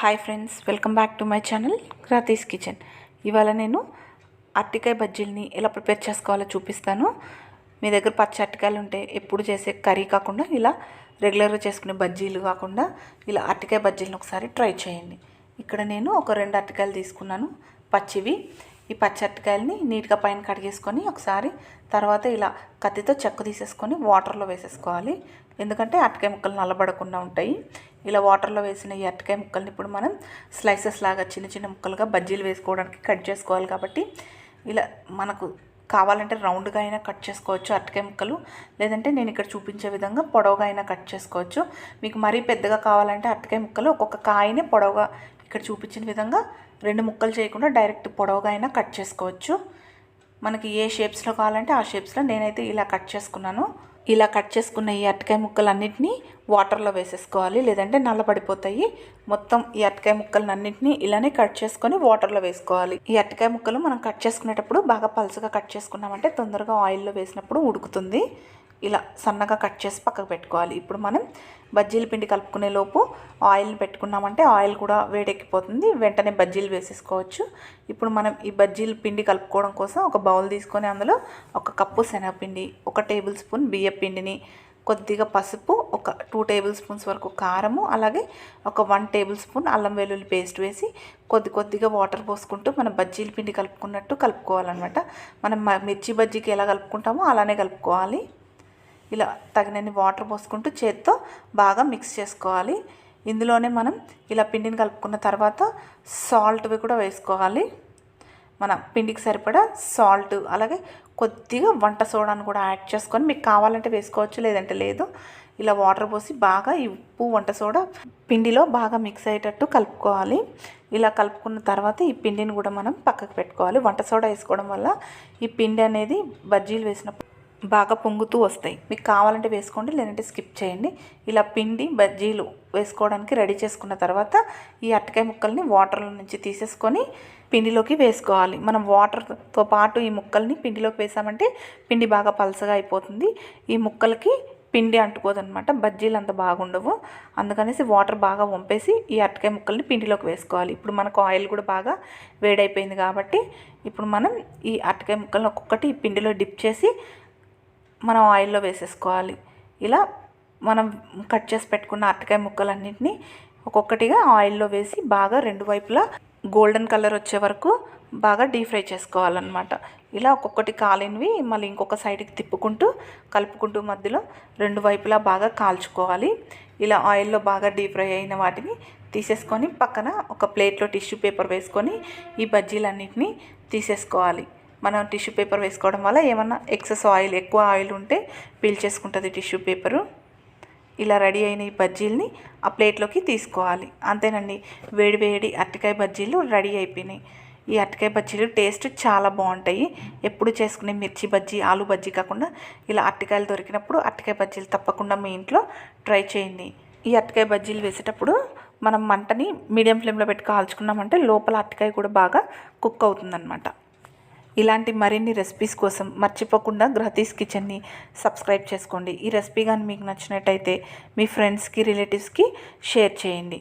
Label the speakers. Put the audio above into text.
Speaker 1: Hi friends welcome back to my channel Rathi's kitchen ఇవాళ నేను అరటికాయ బజ్జీలని ఎలా ప్రిపేర్ చేసుకోవాలో చూపిస్తాను. మీ దగ్గర పచ్చి అరటికాయలు ఉంటే ఎప్పుడు చేసే కర్రీ కాకుండా ఇలా రెగ్యులర్గా చేసుకునే బజ్జీలు కాకుండా ఇలా అరటికాయ బజ్జీలను ఒకసారి ట్రై చేయండి. ఇక్కడ నేను ఒక రెండు అరటికాయలు తీసుకున్నాను పచ్చివి. ఈ పచ్చటికాయలని నీట్గా పైన కడిగేసుకొని ఒకసారి తర్వాత ఇలా కత్తితో చెక్క తీసేసుకొని వాటర్లో వేసేసుకోవాలి. ఎందుకంటే అరటికాయ ముక్కలు నల్లబడకుండా ఉంటాయి. ఇలా వాటర్లో వేసిన ఈ అరటికాయ ముక్కల్ని ఇప్పుడు మనం స్లైసెస్ లాగా చిన్న చిన్న ముక్కలుగా బజ్జీలు వేసుకోవడానికి కట్ చేసుకోవాలి కాబట్టి ఇలా మనకు కావాలంటే రౌండ్గా అయినా కట్ చేసుకోవచ్చు అరటికాయ ముక్కలు. లేదంటే నేను ఇక్కడ చూపించే విధంగా పొడవుగా అయినా కట్ చేసుకోవచ్చు. మీకు మరీ పెద్దగా కావాలంటే అరటికాయ ముక్కలు ఒక్కొక్క కాయనే పొడవుగా ఇక్కడ చూపించిన విధంగా రెండు ముక్కలు చేయకుండా డైరెక్ట్ పొడవుగా అయినా కట్ చేసుకోవచ్చు. మనకి ఏ షేప్స్లో కావాలంటే ఆ షేప్స్లో నేనైతే ఇలా కట్ చేసుకున్నాను. ఇలా కట్ చేసుకున్న ఈ అరటికాయ ముక్కలన్నింటినీ వాటర్లో వేసేసుకోవాలి. లేదంటే నల్లబడిపోతాయి మొత్తం ఈ అరటికాయ ముక్కలన్నింటినీ ఇలానే కట్ చేసుకొని వాటర్లో వేసుకోవాలి. ఈ అరటికాయ ముక్కలు మనం కట్ చేసుకునేటప్పుడు బాగా పలుసుగా కట్ చేసుకున్నామంటే తొందరగా ఆయిల్లో వేసినప్పుడు ఉడుకుతుంది. ఇలా సన్నగా కట్ చేసి పక్కకు పెట్టుకోవాలి. ఇప్పుడు మనం బజ్జీల పిండి కలుపుకునే లోపు ఆయిల్ని పెట్టుకున్నామంటే ఆయిల్ కూడా వేడెక్కిపోతుంది. వెంటనే బజ్జీలు వేసేసుకోవచ్చు. ఇప్పుడు మనం ఈ బజ్జీల పిండి కలుపుకోవడం కోసం ఒక బౌల్ తీసుకొని అందులో ఒక కప్పు శనగపిండి ఒక టేబుల్ స్పూన్ బియ్య పిండిని కొద్దిగా పసుపు ఒక టూ టేబుల్ స్పూన్స్ వరకు కారము అలాగే ఒక వన్ టేబుల్ స్పూన్ అల్లం వెల్లుల్లి పేస్ట్ వేసి కొద్ది కొద్దిగా వాటర్ పోసుకుంటూ మనం బజ్జీల పిండి కలుపుకున్నట్టు కలుపుకోవాలన్నమాట. మనం మిర్చి బజ్జీకి ఎలా కలుపుకుంటామో అలానే కలుపుకోవాలి. ఇలా తగినన్ని వాటర్ పోసుకుంటూ చేత్తో బాగా మిక్స్ చేసుకోవాలి. ఇందులోనే మనం ఇలా పిండిని కలుపుకున్న తర్వాత సాల్ట్వి కూడా వేసుకోవాలి. మన పిండికి సరిపడా సాల్ట్ అలాగే కొద్దిగా వంట సోడాను కూడా యాడ్ చేసుకొని మీకు కావాలంటే వేసుకోవచ్చు లేదంటే లేదు. ఇలా వాటర్ పోసి బాగా ఈ ఉప్పు వంట సోడా పిండిలో బాగా మిక్స్ అయ్యేటట్టు కలుపుకోవాలి. ఇలా కలుపుకున్న తర్వాత ఈ పిండిని కూడా మనం పక్కకు పెట్టుకోవాలి. వంట సోడా వేసుకోవడం వల్ల ఈ పిండి అనేది బజ్జీలు వేసినప్పుడు బాగా పొంగుతూ వస్తాయి. మీకు కావాలంటే వేసుకోండి లేదంటే స్కిప్ చేయండి. ఇలా పిండి బజ్జీలు వేసుకోవడానికి రెడీ చేసుకున్న తర్వాత ఈ అట్టకాయ ముక్కల్ని వాటర్లో నుంచి తీసేసుకొని పిండిలోకి వేసుకోవాలి. మనం వాటర్తో పాటు ఈ ముక్కల్ని పిండిలోకి వేసామంటే పిండి బాగా పలసగా అయిపోతుంది. ఈ ముక్కలకి పిండి అంటుకోదనమాట బజ్జీలు అంత బాగుండవు. అందుకనేసి వాటర్ బాగా వంపేసి ఈ అట్టకాయ ముక్కల్ని పిండిలోకి వేసుకోవాలి. ఇప్పుడు మనకు ఆయిల్ కూడా బాగా వేడైపోయింది కాబట్టి ఇప్పుడు మనం ఈ అట్టకాయ ముక్కలను ఒక్కొక్కటి ఈ పిండిలో డిప్ చేసి మనం ఆయిల్లో వేసేసుకోవాలి. ఇలా మనం కట్ చేసి పెట్టుకున్న అరటికాయ ముక్కలన్నింటినీ ఒక్కొక్కటిగా ఆయిల్లో వేసి బాగా రెండు వైపులా గోల్డెన్ కలర్ వచ్చే వరకు బాగా డీప్ ఫ్రై చేసుకోవాలన్నమాట. ఇలా ఒక్కొక్కటి కాలినవి మళ్ళీ ఇంకొక సైడ్కి తిప్పుకుంటూ కలుపుకుంటూ మధ్యలో రెండు వైపులా బాగా కాల్చుకోవాలి. ఇలా ఆయిల్లో బాగా డీప్ ఫ్రై అయిన వాటిని తీసేసుకొని పక్కన ఒక ప్లేట్లో టిష్యూ పేపర్ వేసుకొని ఈ బజ్జీలన్నింటినీ తీసేసుకోవాలి. మనం టిష్యూ పేపర్ వేసుకోవడం వల్ల ఏమన్నా ఎక్సెస్ ఆయిల్ ఎక్కువ ఆయిల్ ఉంటే పీల్చేసుకుంటుంది టిష్యూ పేపరు ఇలా రెడీ అయిన ఈ బజ్జీలని ఆ ప్లేట్లోకి తీసుకోవాలి. అంతేనండి వేడి వేడి అరటికాయ బజ్జీలు రెడీ అయిపోయినాయి. ఈ అరటికాయ బజ్జీలు టేస్ట్ చాలా బాగుంటాయి. ఎప్పుడు చేసుకునే మిర్చి బజ్జీ ఆలు బజ్జీ కాకుండా ఇలా అరటికాయలు దొరికినప్పుడు అరటికాయ బజ్జీలు తప్పకుండా మీ ఇంట్లో ట్రై చేయండి. ఈ అరటికాయ బజ్జీలు వేసేటప్పుడు మనం మంటని మీడియం ఫ్లేమ్లో పెట్టి కాల్చుకున్నామంటే లోపల అరటికాయ కూడా బాగా కుక్ అవుతుందన్నమాట. ఇలాంటి మరిన్ని రెసిపీస్ కోసం మర్చిపోకుండా గ్రహతీస్ కిచెన్ని సబ్స్క్రైబ్ చేసుకోండి. ఈ రెసిపీ కానీ మీకు నచ్చినట్టయితే మీ ఫ్రెండ్స్కి రిలేటివ్స్కి షేర్ చేయండి.